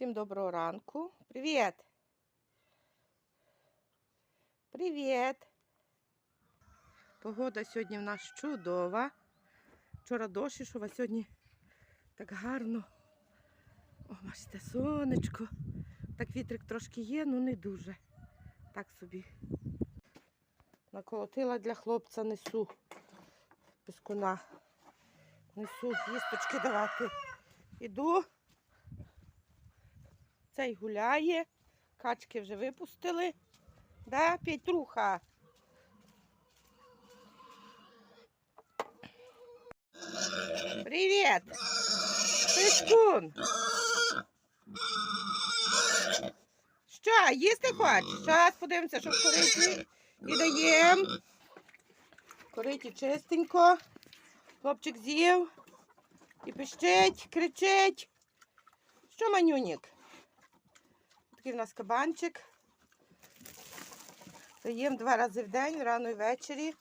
Всім доброго ранку. Привіт. Привіт. Погода сьогодні в нас чудова. Вчора дощ ішов, а сьогодні так гарно. О, бачите, сонечко. Так вітрик трошки є, ну не дуже. Так собі. Наколотила для хлопця, несу піскуна. Несу їсточки давати. Іду. Цей гуляє. Качки вже випустили. Да, Петруха? Привіт! Пискун! Що, їсти хочеш? Зараз подивимося, що в кориті. І даємо. Кориті чистенько. Хлопчик з'їв. І пищить, кричить. Що, манюнік? Такий в нас кабанчик. Даємо два рази в день, рано і ввечері.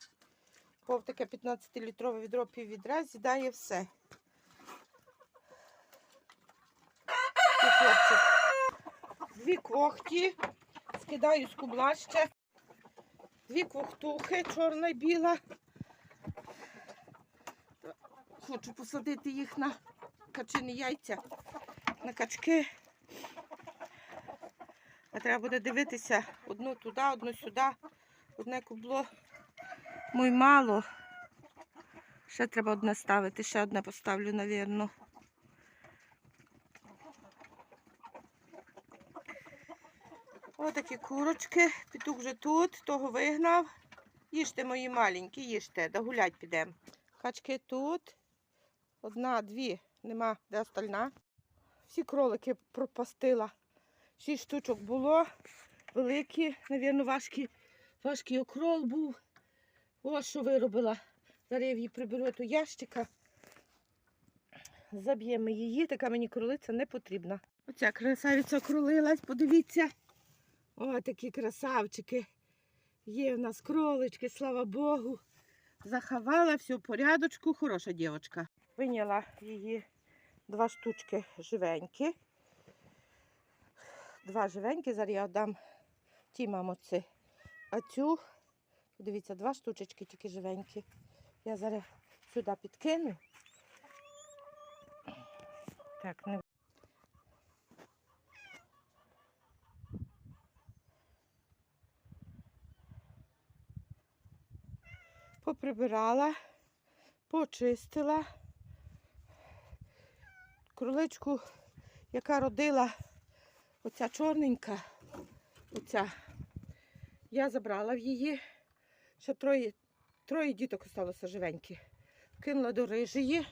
Пов таке 15-літрове відро пів відра, з'їдає все. Дві квохті. Скидаю з кубла ще. Дві квохтухи, чорна і біла. Хочу посадити їх на качині яйця, на качки. Треба буде дивитися одну туди, одну сюди. Одне кубло. Мой мало. Ще треба одне ставити, ще одне поставлю, навірно. Отакі курочки. Петух вже тут, того вигнав. Їжте мої маленькі, їжте, да підемо. Качки тут. Одна, дві, нема, де остальна. Всі кролики пропастила. Шість штучок було. Великі, навірно, важкі, важкий окрол був. Ось що виробила. Зараз я її приберу до ящика. Заб'ємо її, така мені кролиця не потрібна. Оця красавиця окролилась, подивіться. О, такі красавчики. Є в нас кролички, слава Богу. Заховала, все в порядочку, хороша дівчинка. Виняла її два штучки живенькі. Два живенькі, зараз я дам ті мамоці. А цю, дивіться, два штучечки тільки живенькі. Я зараз сюди підкину. Так, не поприбирала, почистила. Кроличку, яка родила оця чорненька, оця, я забрала в її. Ще троє, троє діток залишилося живенькі. Кинула до рижії,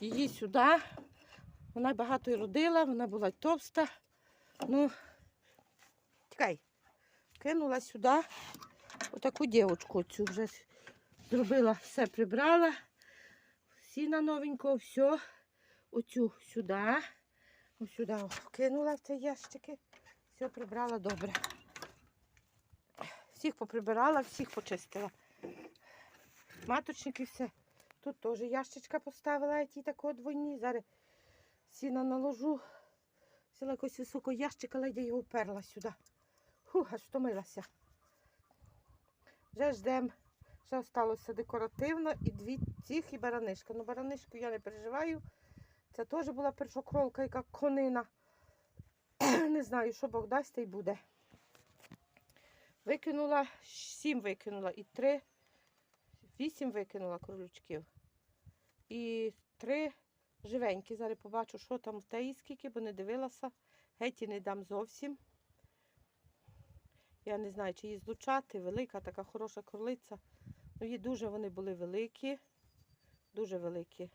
її сюди. Вона багато й родила, вона була товста. Ну, тікай. Кинула сюди отаку дівчинку цю вже зробила, все прибрала. Сіна новенького, все. Оцю сюди. Сюди кинула в ці ящики. Все прибрала добре. Всіх поприбирала, всіх почистила. Маточники все. Тут теж ящичка поставила, ті тако двойні. Зараз сіна наложу. Взяла якось високого ящика, ледь я його уперла сюди. Фух, аж втомилася. Вже ждемо. Ще залишилося декоративно і дві цих і баранишка. Ну, баранишку я не переживаю. Це теж була першокролка, яка конина. Не знаю, що Бог дасть, та й буде. Викинула, сім викинула і три, вісім викинула кролючків. І три живенькі. Зараз побачу, що там в теї скільки, бо не дивилася. Геті не дам зовсім. Я не знаю, чи її злучати. Велика така хороша кролиця. Ну, її дуже вони були великі. Дуже великі.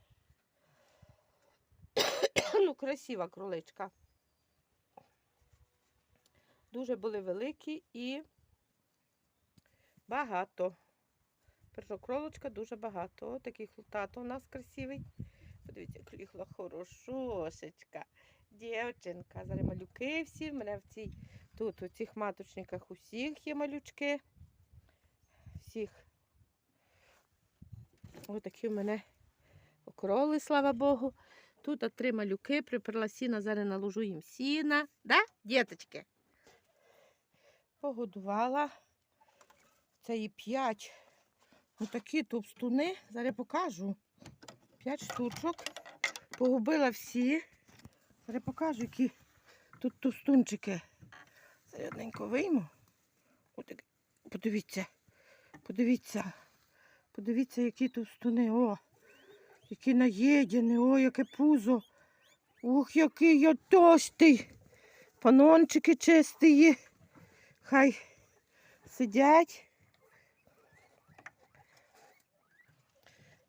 Ну, красива кроличка. Дуже були великі і багато. Першокролочка дуже багато. О, такий тато у нас красивий. Подивіться, кріхла хорошошечка. Дівчинка. Зараз малюки всі. В мене в цій тут у цих маточниках усіх є малючки. Всіх. Ось такі в мене окроли, слава Богу. Тут три малюки, приперла сіна, зараз наложу їм сіна. Да, діточки? Погодувала. Це і п'ять. Отакі товстуни. Зараз покажу. П'ять штучок. Погубила всі. Зараз покажу, які тут товстунчики. Зараз одненько вийму. Подивіться. Подивіться. Подивіться, які товстуни. О, які наєдяні, о, яке пузо. Ух, який я товстий. Панончики чисті. Хай сидять.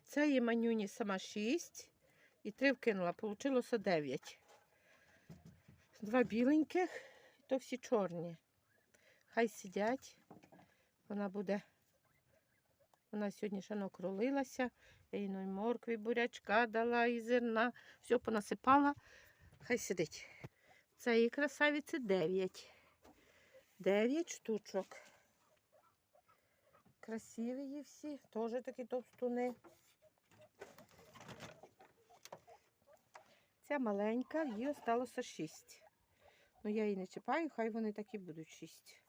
Це є манюні сама 6 і 3 вкинула. Получилося 9. Два біленьких, то всі чорні. Хай сидять. Вона буде. Вона сьогодні ще накролилася. Ну, і моркві, бурячка дала, і зерна. Все понасипала. Хай сидить. Цієї красавиці 9. 9 штучок. Красиві є всі, теж такі товстуни. Ця маленька, їй осталося 6. Ну я її не чіпаю, хай вони так і будуть 6.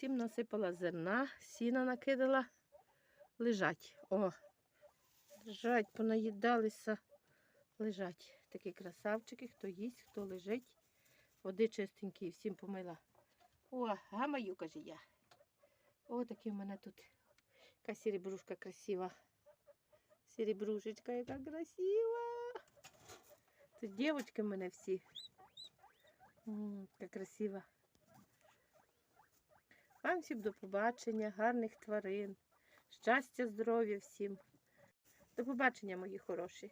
Цим насипала зерна, сіна накидала. Лежать. О, лежать, понаїдалися. Лежать. Такі красавчики, хто їсть, хто лежить. Води чистенькі, всім помила. О, гамаю, каже я. О, такі в мене тут. Яка сірібрушка красива. Сірібрушечка, яка красива. Тут дівчатки в мене всі. М, Яка красива. Вам всім до побачення, гарних тварин. Щастя, здоров'я всім. До побачення, мої хороші.